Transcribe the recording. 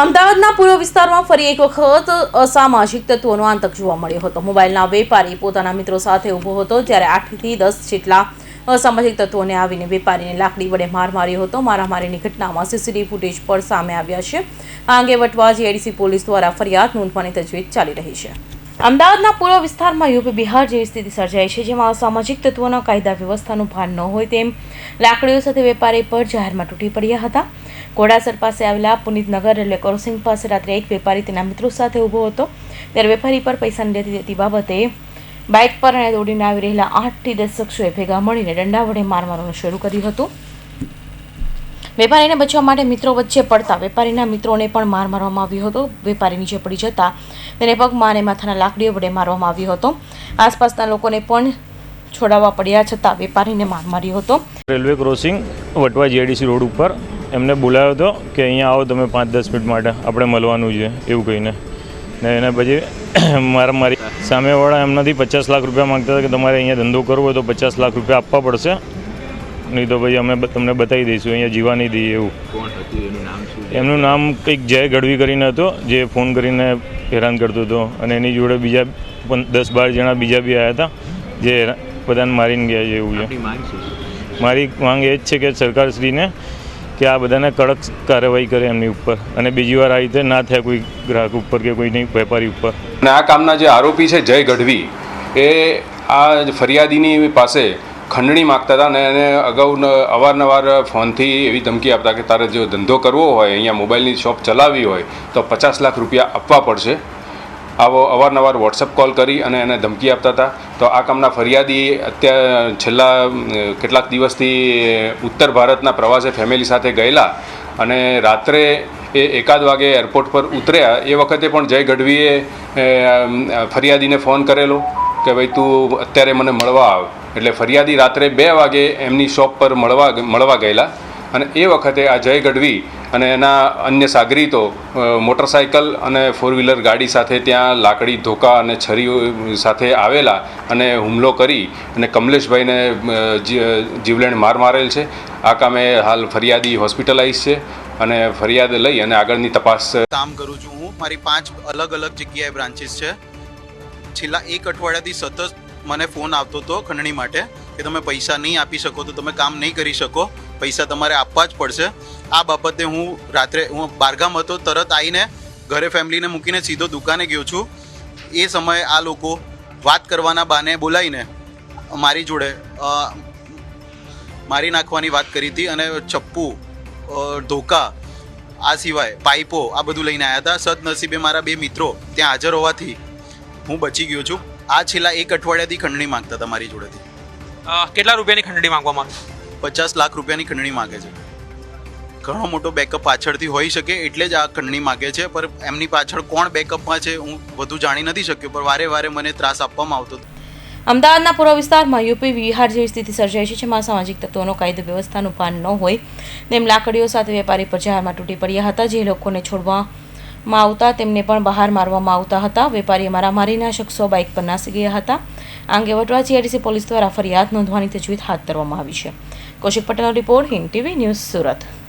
અમદાવાદના પૂર્વ વિસ્તારમાં ફરી એક વખત અસામાજિક તત્વોનો આતંક જોવા મળ્યો હતો. મોબાઈલના વેપારી પોતાના મિત્રો સાથે ઊભો હતો ત્યારે આઠથી દસ જેટલા અસામાજિક તત્વોને આવીને વેપારીને લાકડી વડે માર માર્યો હતો. મારામારીની ઘટનામાં સીસીટીવી ફૂટેજ પણ સામે આવ્યા છે. આ અંગે વટવા જીઆઈડીસી પોલીસ દ્વારા ફરિયાદ નોંધવાની તજવીજ ચાલી રહી છે. અમદાવાદના પૂર્વ વિસ્તારમાં યુપી બિહાર જેવી સ્થિતિ સર્જાઈ છે, જેમાં અસામાજિક તત્વોના કાયદા વ્યવસ્થાનું ભાન ન હોય તેમ લાકડીઓ સાથે વેપારી પર જાહેરમાં તૂટી પડ્યા હતા. ઘોડાસર પાસે આવેલા પુનિતનગર રેલવે ક્રોસિંગ પાસે રાત્રે એક વેપારી તેના મિત્રો સાથે ઊભો હતો. ત્યારે વેપારી પર પૈસાની લેતી દેતી બાબતે બાઇક પર અને દોડીને આવી રહેલા આઠથી દસ શખ્સોએ ભેગા મળીને દંડા વડે માર મારવાનું શરૂ કર્યું હતું. વેપારીને બચવા માટે મિત્રો વચ્ચે પડતા વેપારીના મિત્રોને પણ માર મારવામાં આવ્યો હતો. વેપારી નીચે પડી જતા તેને પગમાં અને માથાના લાકડીઓ વડે મારવામાં આવ્યો હતો. આસપાસના લોકોને પણ છોડાવવા પડ્યા છતાં વેપારીને માર માર્યો હતો. Railway crossing Vatva GIDC road ઉપર એમને બોલાવ્યો હતો કે અહીંયા આવો તમે પાંચ દસ મિનિટ માટે, આપણે મળવાનું છે, એવું કહીને. ને એના પછી મારા મારી સામેવાળા એમનાથી પચાસ લાખ રૂપિયા માગતા હતા કે તમારે અહીંયા ધંધો કરવો હોય તો પચાસ લાખ રૂપિયા આપવા પડશે. નહીં તો પછી અમે તમને બતાવી દઈશું અહીંયા જીવા નહીં દઈએ એવું. કોણ હતું એનું નામ શું એમનું નામ કંઈક જય ગઢવી કરીને હતો જે ફોન કરીને હેરાન કરતો હતો. અને એની જોડે બીજા પણ દસ બાર જણા બીજા બી આવ્યા હતા જે બધાને મારીને ગયા છે એવું છે. મારી માંગ એ જ છે કે સરકારશ્રીને કે આ બધાને કડક કાર્યવાહી કરે એમની ઉપર. અને બીજી વાર આ રીતે ના થાય કોઈ ગ્રાહક ઉપર કે કોઈ નહીં વેપારી ઉપર. અને આ કામના જે આરોપી છે જય ગઢવી એ આ ફરિયાદીની પાસે ખંડણી માગતા હતા અને એને અગાઉ અવારનવાર ફોનથી એવી ધમકી આપતા કે તારે જો ધંધો કરવો હોય, અહીંયા મોબાઈલની શોપ ચલાવવી હોય, તો પચાસ લાખ રૂપિયા આપવા પડશે. આવો અવારનવાર વોટ્સઅપ કોલ કરી અને એને ધમકી આપતા હતા. તો આ કામના ફરિયાદી અત્યારે છેલ્લા કેટલાક દિવસથી ઉત્તર ભારતના પ્રવાસે ફેમિલી સાથે ગયેલા અને રાત્રે એ એકાદ વાગે એરપોર્ટ પર ઉતર્યા. એ વખતે પણ જય ગઢવીએ ફરિયાદીને ફોન કરેલો. કે ભાઈ તું અત્યારે મને મળવા આવ. એટલે ફરિયાદી રાત્રે બે વાગે એમની શોપ પર મળવા મળવા ગયેલા. અને એ વખતે આ જય ગઢવી અને એના અન્ય સાગરીતો મોટરસાયકલ અને ફોર વ્હીલર ગાડી સાથે ત્યાં લાકડી, ધોકા અને છરીઓ સાથે આવેલા અને હુમલો કરી અને કમલેશભાઈને જીવલેણ માર મારેલ છે. આ કામે હાલ ફરિયાદી હોસ્પિટલાઇઝ છે અને ફરિયાદ લઈ અને આગળની તપાસ કામ કરું છું હું. મારી પાંચ અલગ અલગ જગ્યાએ બ્રાન્ચીસ છે. છેલ્લા એક અઠવાડિયાથી સતત મને ફોન આવતો હતો ખંડણી માટે કે તમે પૈસા નહીં આપી શકો તો તમે કામ નહીં કરી શકો. પૈસા તમારે આપવા જ પડશે. આ બાબતે હું રાત્રે હું બારગામ હતો, તરત આવીને ઘરે ફેમિલીને મૂકીને સીધો દુકાને ગયો છું. એ સમયે આ લોકો વાત કરવાના બાને બોલાવીને મારી જોડે મારી નાખવાની વાત કરી હતી અને ચપ્પુ ધોકા, આ સિવાય પાઇપો આ બધું લઈને આવ્યા હતા. સદનસીબે મારા બે મિત્રો ત્યાં હાજર હોવાથી હું બચી ગયો છું. આ છેલ્લા એક અઠવાડિયાથી ખંડણી માંગતા તમારી જોડેથી. અ, કેટલા રૂપિયાની ખંડણી માંગવા માંગે? પચાસ લાખ રૂપિયાની ખંડણી માગે છે. ઘણો મોટો બેકઅપ પાછળથી હોઈ શકે એટલે જ આ ખંડણી માગે છે પર એમની પાછળ કોણ બેકઅપમાં છે હું વધુ જાણી નથી શક્યો પણ વારે વારે મને ત્રાસ આપવામાં આવતો હતો. અમદાવાદના પૂર્વ વિસ્તારમાં યુપી વિહાર જેવી સ્થિતિ સર્જાઈ છે જેમાં સામાજિક તત્વોનો કાયદો વ્યવસ્થાનું ભાન ન હોય. તેમ લાકડીઓ સાથે વેપારી પર જાહેરમાં તૂટી પડ્યા હતા જે લોકોને છોડવામાં આવતા તેમને પણ બહાર મારવામાં આવતા હતા. વેપારીએ મારામારીના શખ્સો બાઇક પર નાસી ગયા હતા. આ અંગે વટવા જીઆઈડીસી પોલીસ દ્વારા ફરિયાદ નોંધવાની તજવીજ હાથ ધરવામાં આવી છે. કૌશિક પટેલનો report Hind TV news Surat.